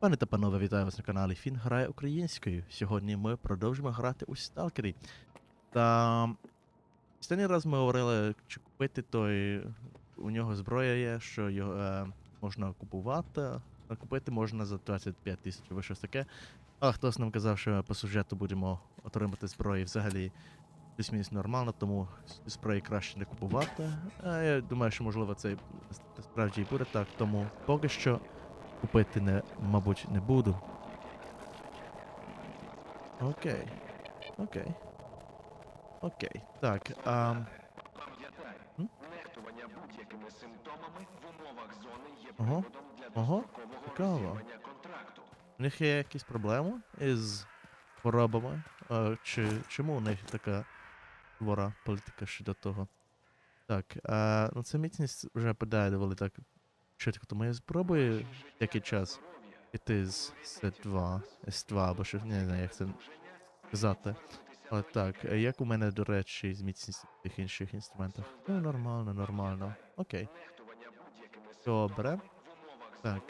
Пане та панове, вітаю вас на каналі Фін грає українською. Сьогодні ми продовжимо грати у Сталкері. Та останній раз ми говорили, чи купити той. У нього зброя є, що його е, можна купувати. А купити можна за 25 тисяч або щось таке. А хтось нам казав, що по сюжету будемо отримати зброї взагалі плюс-мінус нормально, тому зброї краще не купувати. А я думаю, що можливо це справді і буде так, тому поки що купити не, мабуть, не буду. Окей. Окей. Окей. Так. А, нехтування будь-якими симптомами в умовах зони є Ага, приводом для ага, дострокового розірвання контракту. у них є якісь проблеми із хворобами? А, чи чому у них така хвора політика щодо того? Так, а, ну це міцність вже падає доволі так чітко, тому я спробую який час піти з С2, С2 або що, не знаю, як це казати. Але так, як у мене, до речі, з міцністю в тих інших інструментах? Ну, нормально, нормально. Окей. Добре. Так.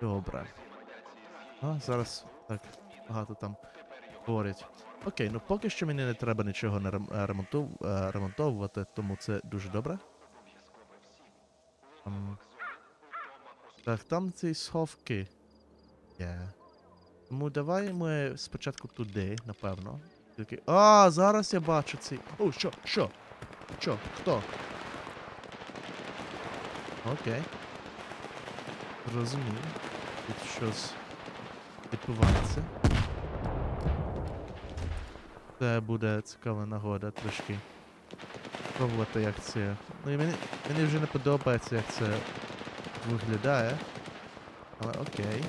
Добре. А, зараз так багато там говорять. Окей, ну поки що мені не треба нічого не е, ремонту- е, ремонтовувати, тому це дуже добре. Ем, так, там ці сховки. Є. Тому давай ми спочатку туди, напевно. Тільки. А, зараз я бачу ці. О, що? Що? Що? Хто? Окей. Розумію. Тут щось відбувається. Це буде цікава нагода трошки. Пробувати, як це. Ну і мені, мені вже не подобається, як це виглядає. Але окей.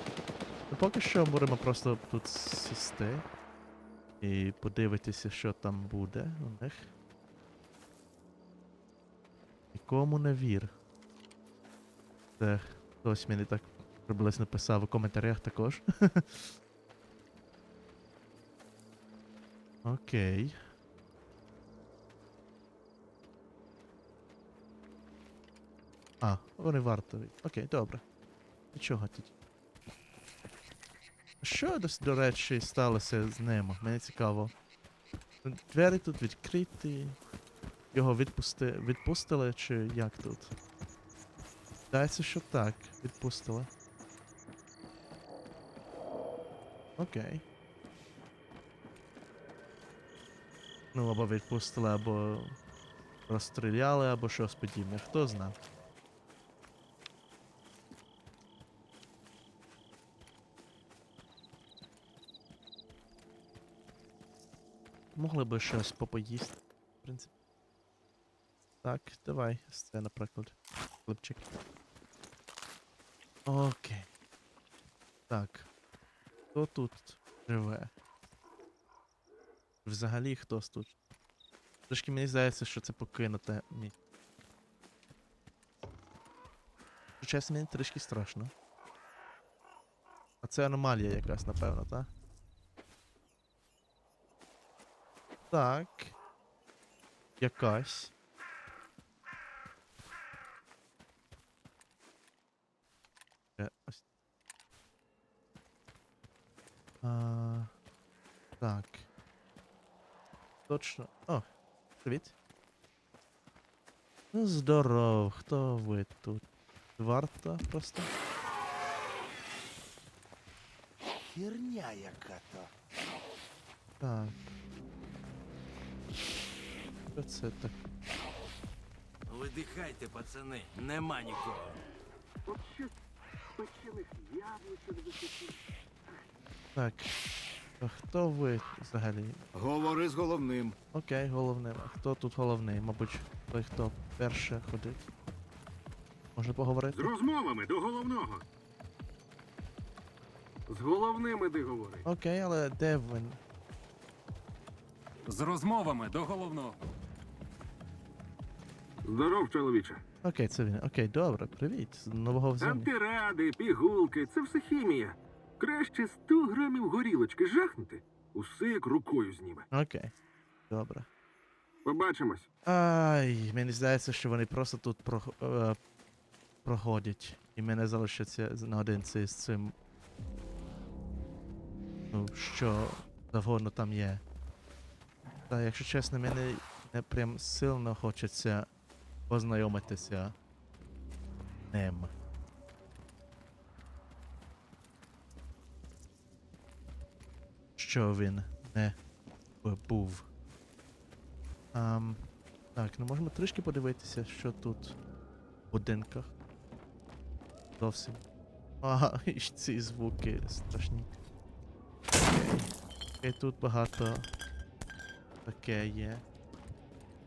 Ну поки що будемо просто тут сісти. І подивитися, що там буде у них. Нікому не вір. Це хтось мені так приблизно писав у коментарях також. Окей. А, вони вартові. Окей, добре. Нічого тут. Що до речі сталося з ними? Мені цікаво. Двері тут відкриті. Його відпусти... відпустили чи як тут? Здається, що так, відпустили. Окей. Ну, або відпустили, або розстріляли, або щось подібне. Хто знає. Могли би щось попоїсти, в принципі. Так, давай, ось це, наприклад. Хлопчик. Окей. Так. Хто тут живе? Взагалі хтось тут? Трошки мені здається, що це покинуте. Ні. Чесно, мені трішки страшно. А це аномалія якась, напевно, так? Так. Якась. Ось. А, так. Точно. О, привіт. Ну, здоров, хто ви тут? Варта просто? Херня яка-то. Так. Що це так? Видихайте, пацани, нема нікого. От щось печених яблучок захотів. Так. А хто ви взагалі? Говори з головним. Окей, головним. А хто тут головний? Мабуть, той, хто перше ходить. Може З розмовами до головного. З головним іди говори. Окей, але де він? З розмовами до головного. Здоров, чоловіче. Окей, це він. Окей, добре, привіт. З нового взяття. Антиради, пігулки, це все хімія. Краще 100 грамів горілочки жахнути. Усе як рукою зніме. Окей. Добре. Побачимось. Ай, мені здається, що вони просто тут про, е, проходять. І мене залишиться наодинці з цим. Ну, що завгодно там є. Та, якщо чесно, мені не прям сильно хочеться познайомитися ним. Що він не був. Ам, так, ну можемо трішки подивитися, що тут в будинках. Зовсім. Ага, і ці звуки страшні. Окей. Окей, тут багато таке є.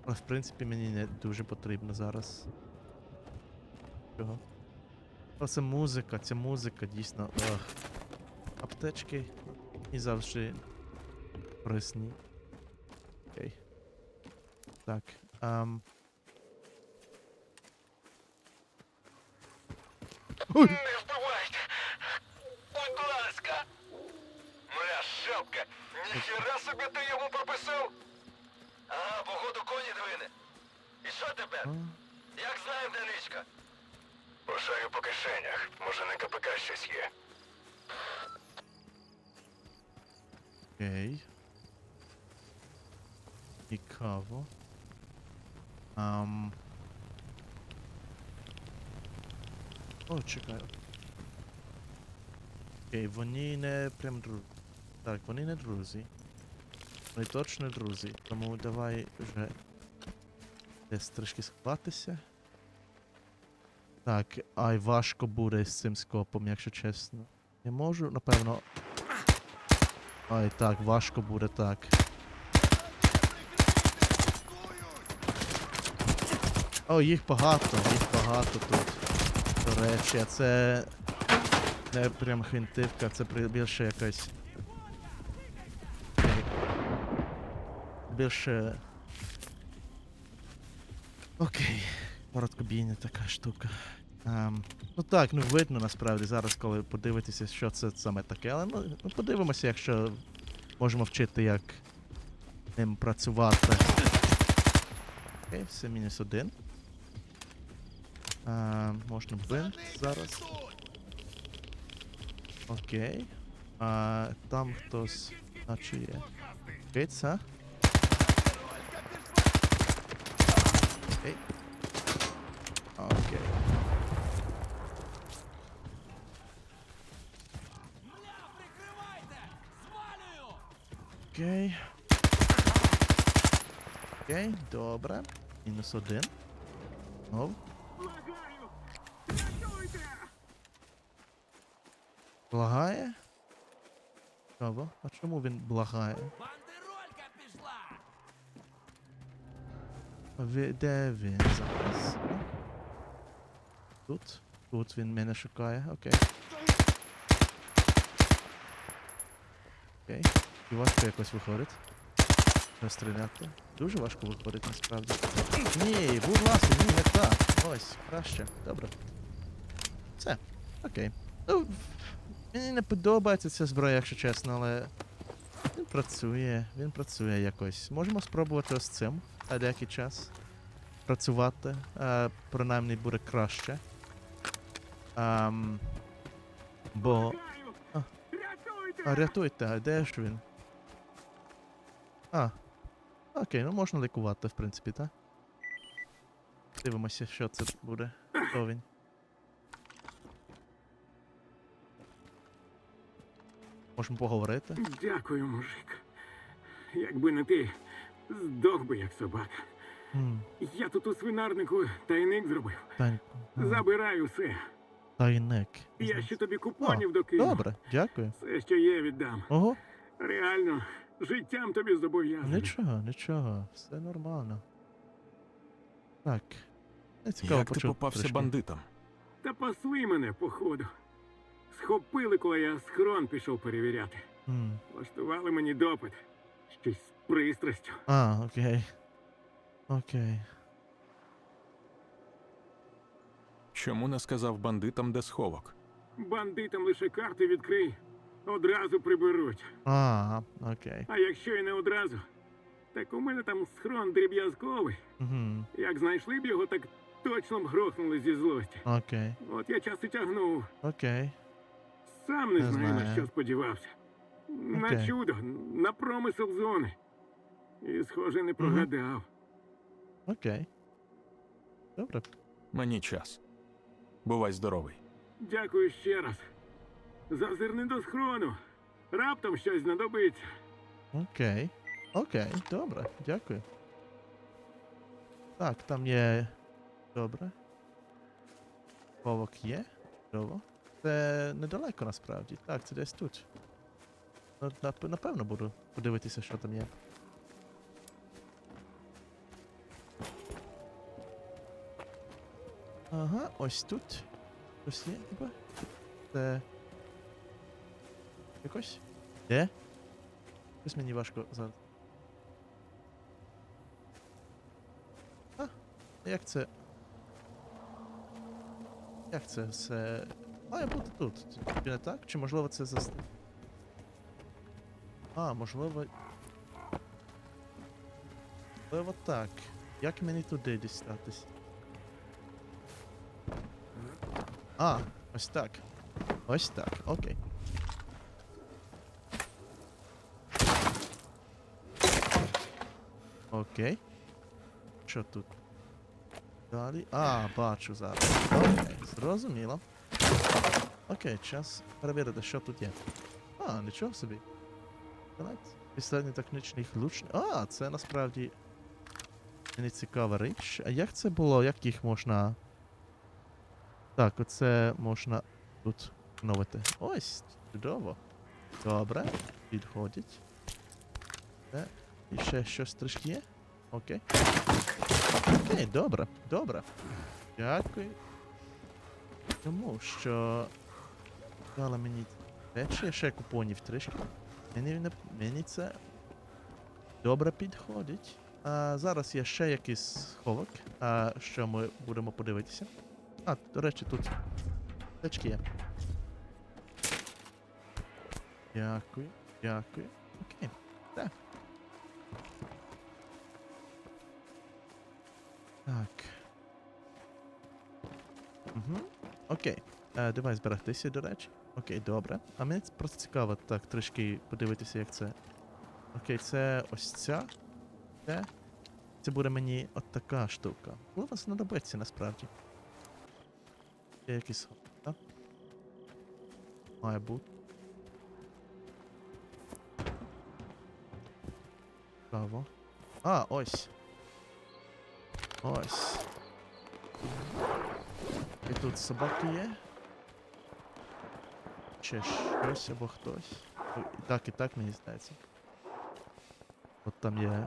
Але в принципі мені не дуже потрібно зараз. Чого? Це музика, ця музика дійсно. Ох. Аптечки і завжди корисні. Окей. Так. Ам. Ой! Не вбивайте! Будь ласка! Моя шапка! Ніхіра собі ти йому прописав! А, походу коні двине. І що тепер? Як знаємо, де ничка? Пошарю по кишенях. Може на КПК щось є. Окей. Цікаво. Ам. О, чекаю. Окей, вони не прям друзі. Так, вони не друзі. Вони точно друзі. Тому давай вже десь трішки сховатися. Так, ай важко буде з цим скопом, якщо чесно. Не можу, напевно. Ай, так, важко буде так. О, їх багато, їх багато тут. До речі, а це не прям хвинтивка, це більше якась. Окей. Більше. Окей. Короткобійна така штука. Ем, ну так, ну видно насправді зараз, коли подивитися, що це саме таке, але ну, ну подивимося, якщо можемо вчити, як ним працювати. Окей, все мінус один. А, можна бинт зараз. Окей. А, там хтось. Наче є. Окей, це. Окей. Окей. Окей. Окей, добре. Мінус один. Благаю! Благає? Цікаво. А чому він благає? Ви- Де він зараз? Тут? Тут він мене шукає, окей. Окей. І важко якось виходить. Розстріляти. Дуже важко виходить насправді. Ні, будь ласка, ні, не так. Ось, краще. Добре. Все. Окей. Ну, мені не подобається ця зброя, якщо чесно, але. Він працює, він працює якось. Можемо спробувати ось цим деякий час працювати. Е, принаймні буде краще. Ем, бо. А. А рятуйте, а де ж він? А. Окей, ну можна лікувати, в принципі, так? Дивимося, що це буде. Хто він? Можемо поговорити. Дякую, мужик. Якби не ти, здох би як собака. Я тут у свинарнику тайник зробив. Забирай усе. Тайник. Я ще тобі купонів докину. Добре, дякую. Все, що є, віддам. Ого, Реально, життям тобі зобов'язаний. нічого, нічого, все нормально. Так. Не цікаво Як ти попався трішки. бандитам? Та пасли мене, походу. Схопили, коли я схрон пішов перевіряти. Влаштували мені допит. Щось пристрастю. А, окей. Окей. Чому не сказав бандитам, де сховок? Бандитам лише карти відкрий, одразу приберуть. А, окей. А якщо і не одразу, так у мене там схрон дріб'язковий. Угу. Як знайшли б його, так точно б грохнули зі злості. Окей, От я час і тягнув. окей. Сам не, Не знаю, на знаю. що сподівався. На Окей. чудо, на промисел зони. І, схоже, не прогадав. Окей. Добре. Мені час. Бувай здоровий. Дякую ще раз. Зазирни до схрону. Раптом щось знадобиться. Окей. Окей, добре, дякую. Так, там є. Добре. Повок є. Чудово. Це недалеко насправді. Так, це десь тут. Напевно буду подивитися, що там є. Ага, ось тут. Ось є, ніби. Це. Якось? Де? Щось мені важко зараз. А, як це? Як це все? Має бути тут. Чи не так? Чи можливо це за. А, можливо. Можливо так. Як мені туди дістатись? А, ось так. Ось так, окей. Окей. Що тут? Далі. А, бачу зараз. Окей, зрозуміло. Окей, час перевірити, що тут є. А, нічого собі. Після технічних лучників. А, це насправді. Мені цікава річ. А як це було? Як їх можна. Так, оце можна тут вновити. Ось, чудово. Добре, підходить. Це. І ще щось трішки є? Окей. Окей, добре, добре. Дякую. Тому що дала мені речі, ще купонів трішки. Мені, мені це добре підходить. А зараз є ще якийсь сховок, а, що ми будемо подивитися. А, до речі, тут течки є. Дякую, дякую. Окей. Так. Так. Угу. Окей. Е, давай зберегтися, до речі. Окей, добре. А мені просто цікаво так трішки подивитися, як це. Окей, це ось ця. Це. Це буде мені от така штука. Коли вас знадобиться насправді. Є якийсь. Так? Має бути. Цікаво. А, ось. Ось. І тут собаки є. Чи щось або хтось. І так, і так мені здається. От там є.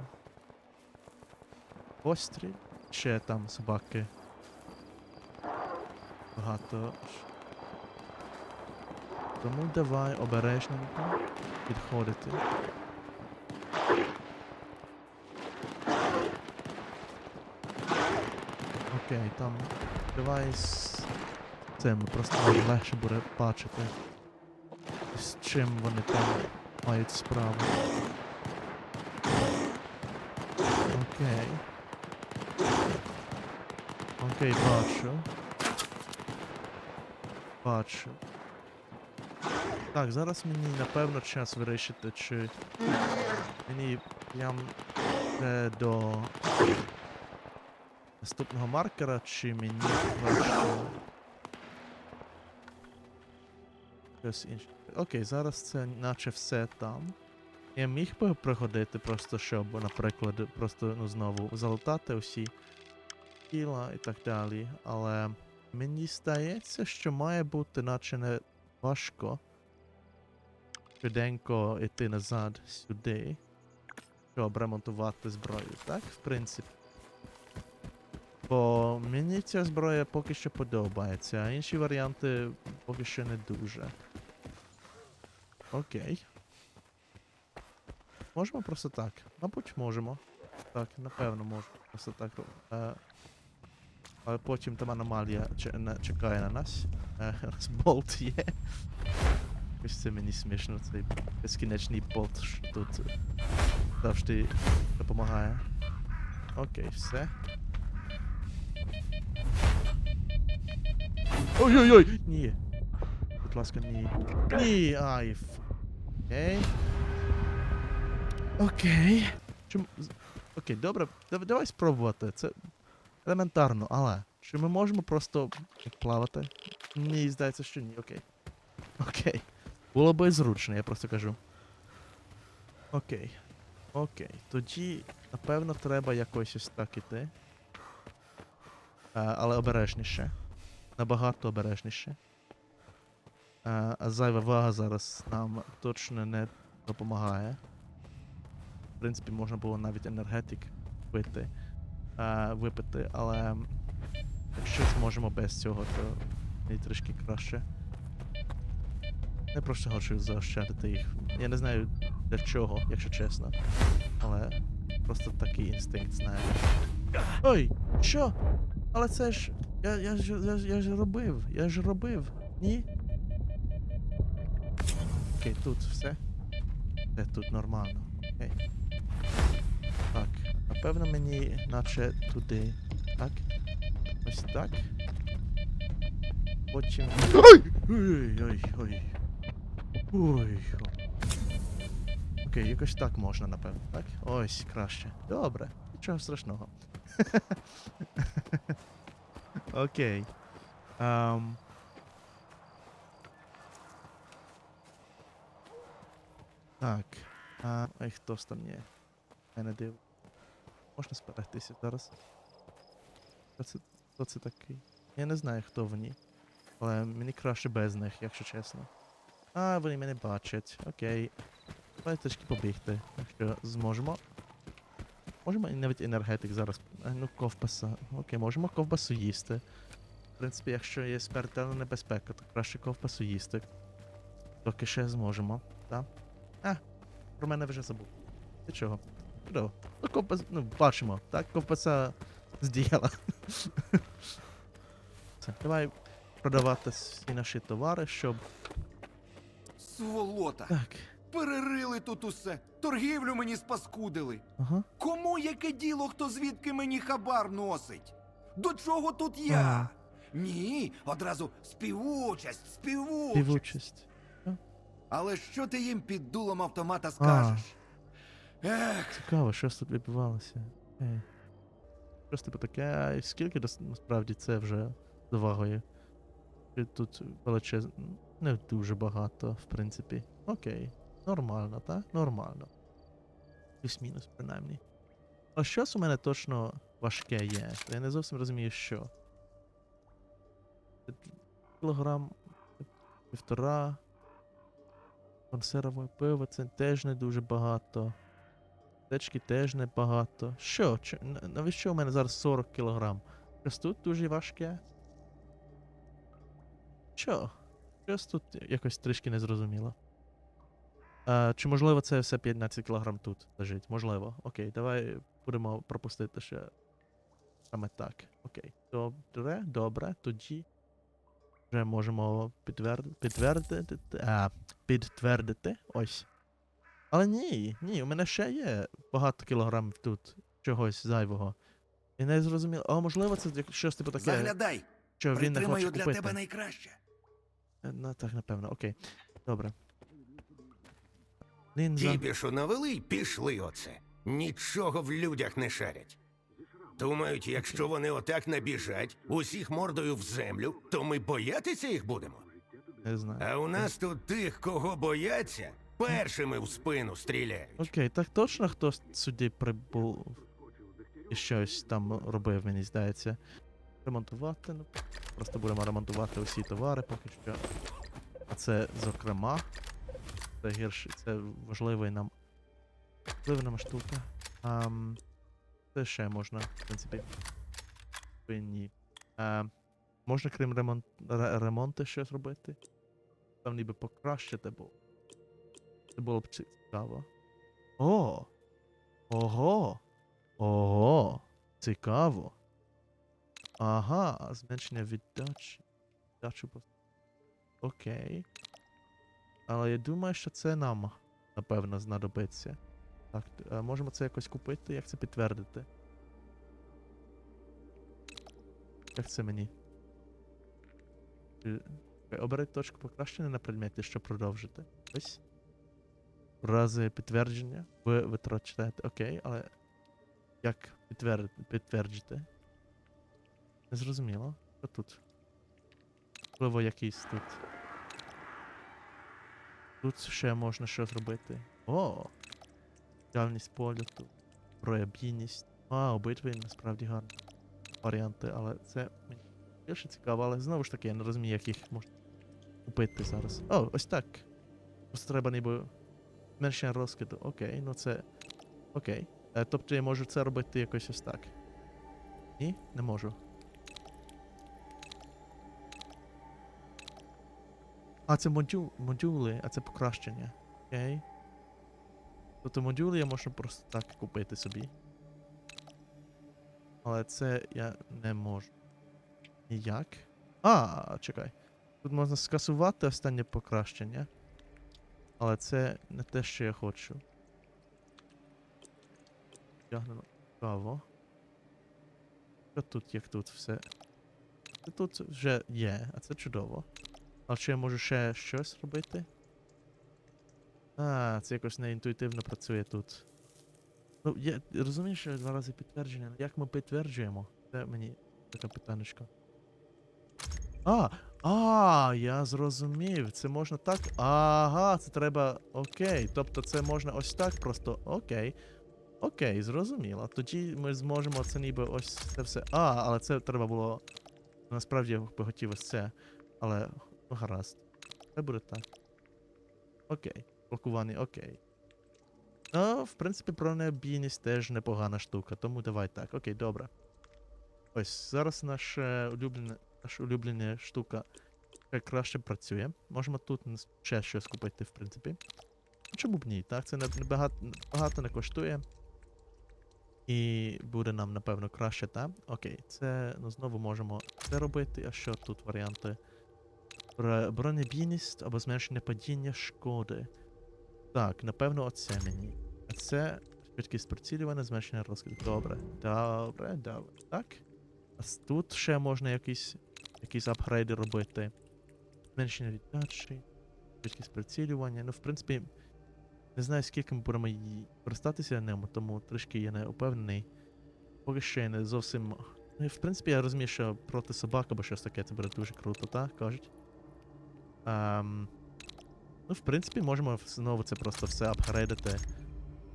Постріл. Ще там собаки. Багато. Тому давай обережненько підходити. Окей, там. Давай з цим просто легше буде бачити. З чим вони там мають справу. Окей. Окей, бачу. Бачу. Так, зараз мені напевно час вирішити, чи мені прям е, до наступного маркера, чи мені краще щось інше. Окей, зараз це наче все там. Я міг би приходити просто, щоб, наприклад, просто ну, знову залутати усі тіла і так далі. Але мені здається, що має бути наче не важко швиденько йти назад сюди, щоб ремонтувати зброю, так? В принципі. Бо мені ця зброя поки що подобається, а інші варіанти поки що не дуже. Окей. Можемо просто так. Мабуть, можемо. Так, напевно, можемо. Просто так. Е, але потім там аномалія че- на- чекає на нас. Е, у нас болт є. Ось це мені смішно, цей безкінечний болт, що тут е, завжди допомагає. Окей, все. Ой-ой-ой! Ні. Будь ласка, ні. Ні, ай. ф- Окей. Окей. Чому. з- Окей, добре, дав- давай спробувати. Це елементарно, але чи ми можемо просто плавати? Мені здається, що ні, окей. Окей. Було би зручно, я просто кажу. Окей. Окей. Тоді, напевно, треба якось ось так іти. А, але обережніше. Набагато обережніше. А, а зайва вага зараз нам точно не допомагає. В принципі, можна було навіть енергетик пити, а, випити, але якщо зможемо без цього, то мені трішки краще. Я просто хочу заощадити їх. Я не знаю для чого, якщо чесно. Але просто такий інстинкт знаю. Ой, що? Але це ж. Я, я, ж, я, я ж робив. Я ж робив. Ні? Окей, тут все. Все тут нормально. Окей. Так. Напевно мені наче туди. Так. Ось так. Потім. Ой! Ой. Окей, якось так можна, напевно, так? Ось, краще. Добре, нічого страшного. Окей. Ам. Так. А, ай, хтось там є. Я не див. Можна сперегтися зараз. Хто це, хто це такий? Я не знаю, хто вони. Але мені краще без них, якщо чесно. А, вони мене бачать. Окей. Давай трішки побігти, якщо зможемо. Можемо навіть енергетик зараз. А, ну, ковбаса. Окей, можемо ковбасу їсти. В принципі, якщо є смертельна небезпека, то краще ковбасу їсти. Доки ще зможемо, так? А, про мене вже забув. Ти чого? Ну, ковбас, ну, бачимо, так? Ковбаса здіяла. Давай продавати всі наші товари, щоб. Сволота! Так. Перерили тут усе. Торгівлю мені спаскудили. Ага. Кому яке діло, хто звідки мені хабар носить? До чого тут я? Ага. Ні, одразу співучасть, співучасть. Співучасть. Але що ти їм під дулом автомата скажеш? Ех, Цікаво, що ж тут відбувалося. Ей. Щось типу таке, скільки насправді це вже довагою? Тут величезно. Не дуже багато, в принципі. Окей. Нормально, так? Нормально. Плюс-мінус, принаймні. А щось у мене точно важке є. то Я не зовсім розумію, що. Кілограм півтора. Консервове пиво це теж не дуже багато. Течки теж небагато. Що? Чи, навіщо у мене зараз 40 кілограм? Щось тут дуже важке. Що? Щось тут якось трішки незрозуміло. А, чи можливо це все 15 кілограм тут лежить? Можливо. Окей, давай будемо пропустити ще саме так. Окей. Добре, добре, тоді вже можемо. Підтвердити. А, підтвердити. Ось. Але ні, ні, у мене ще є багато кілограмів тут чогось зайвого. І не зрозуміло. А можливо, це щось типу таке, заглядай, що він не хоче притримаю для купити. тебе найкраще. Е, Ну, так, напевно, окей. Добре. Лінза. Кіпішу навели й пішли оце. Нічого в людях не шарять. Думають, якщо вони отак набіжать, усіх мордою в землю, то ми боятися їх будемо. Не знаю. А у нас тут тих, кого бояться, першими в спину стріляють. Окей, так точно хтось сюди прибув і щось там робив, мені здається. Ремонтувати, ну. Просто будемо ремонтувати усі товари поки що. А це, зокрема, це гірше, це важливий нам. Важлива нам штука. Ам, це ще можна, в принципі. Ні. А, можна крім ремонт, ремонту щось робити? Там ніби покращити було. Це було б цікаво. О! Ого! Ого! Цікаво. Ага, зменшення віддачі. Віддачу пос... Окей. Але я думаю, що це нам, напевно, знадобиться. Так, можемо це якось купити? Як це підтвердити? Як це мені? Чи- Оберіть точку покращення на предметі, щоб продовжити. Ось. Рази підтвердження. Ви витрачаєте. Окей, але як підтвер... підтверджити? Не зрозуміло. Що тут? Можливо, якийсь тут. Тут ще можна щось робити. О! Дальність польоту. Проябійність. А, обидві насправді гарні варіанти, але це мені більше цікаво, але знову ж таки я не розумію, як їх можна купити зараз. О, ось так. Просто треба ніби зменшення розкиду. Окей, ну це. Окей. Е, тобто я можу це робити якось ось так. Ні, не можу. А, це модю... модюли, а це покращення. Окей. Тобто модюли я можу просто так купити собі. Але це я не можу. Ніяк. А, чекай. Тут можна скасувати останнє покращення. Але це не те, що я хочу. Тягнено. Цікаво. Що тут, як тут все? Це тут вже є, а це чудово. А чи я можу ще щось робити? А, це якось неінтуїтивно працює тут. Ну, я розумію, що два рази підтвердження, але як ми підтверджуємо? Це мені таке питанечко. А! А, я зрозумів. Це можна так. Ага, це треба. Окей. Тобто це можна ось так просто. Окей. Окей, зрозуміло. Тоді ми зможемо це ніби ось це все. А, але це треба було. Насправді я би хотів ось це. Але гаразд. Це буде так. Окей. Блокування, окей. Ну, в принципі, бронебійність теж непогана штука, тому давай так. Окей, добре. Ось зараз наша улюблена, наша улюблена штука ще краще працює. Можемо тут ще щось купити, в принципі. Чому б ні? Так, це не, багато, не коштує. І буде нам, напевно, краще, так? Окей, це ну, знову можемо це робити. А що тут варіанти? Бронебійність або зменшення падіння шкоди. Так, напевно, оце мені. А це швидкість прицілювання, зменшення розкиду. Добре. Добре, добре. Так. А тут ще можна якісь, якісь апгрейди робити. Зменшення віддачі, швидкість прицілювання. Ну, в принципі, не знаю, скільки ми будемо її користатися ним, тому трішки я не упевнений. Поки що я не зовсім. Ну, в принципі, я розумію, що проти собак або щось таке це буде дуже круто, так, кажуть. Ем, ну, в принципі, можемо знову це просто все апгрейдити.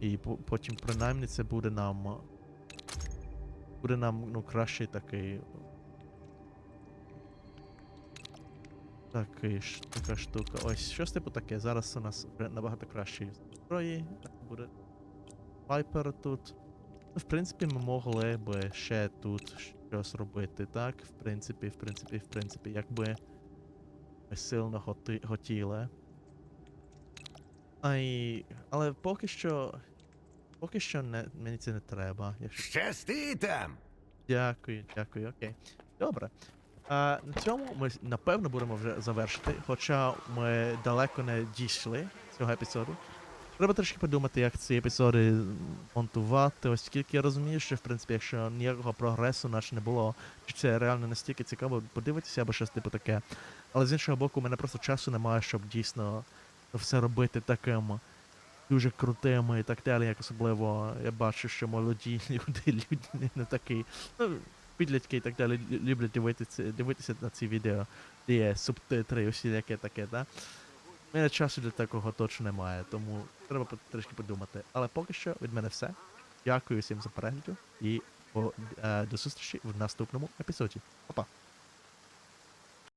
І потім, принаймні, це буде нам. Буде нам, ну, кращий такий. Такий ж, така штука. Ось, щось типу таке. Зараз у нас вже набагато кращі зброї. Так буде. Viper тут. В принципі, ми могли би ще тут щось робити, так? В принципі, в принципі, в принципі, якби ми сильно готи, хотіли. Ай, але поки що. Поки що не, мені це не треба. Якщо... Щасти там! Дякую, дякую, окей. Добре. На цьому ми напевно будемо вже завершити, хоча ми далеко не дійшли цього епізоду. Треба трішки подумати, як ці епізоди монтувати, оскільки я розумію, що в принципі, якщо ніякого прогресу наш не було, чи це реально настільки цікаво подивитися або щось типу таке. Але з іншого боку, у мене просто часу немає, щоб дійсно все робити таким дуже крутим і так далі, як особливо я бачу, що молоді люди, люди не такі. Ну, підлітки і так далі люблять дивитися, дивитися на ці відео, де є субтитри, усіляке таке, да? У мене часу для такого точно немає, тому треба трішки подумати. Але поки що від мене все. Дякую всім за перегляд і е, до зустрічі в наступному епізоді. Па-па!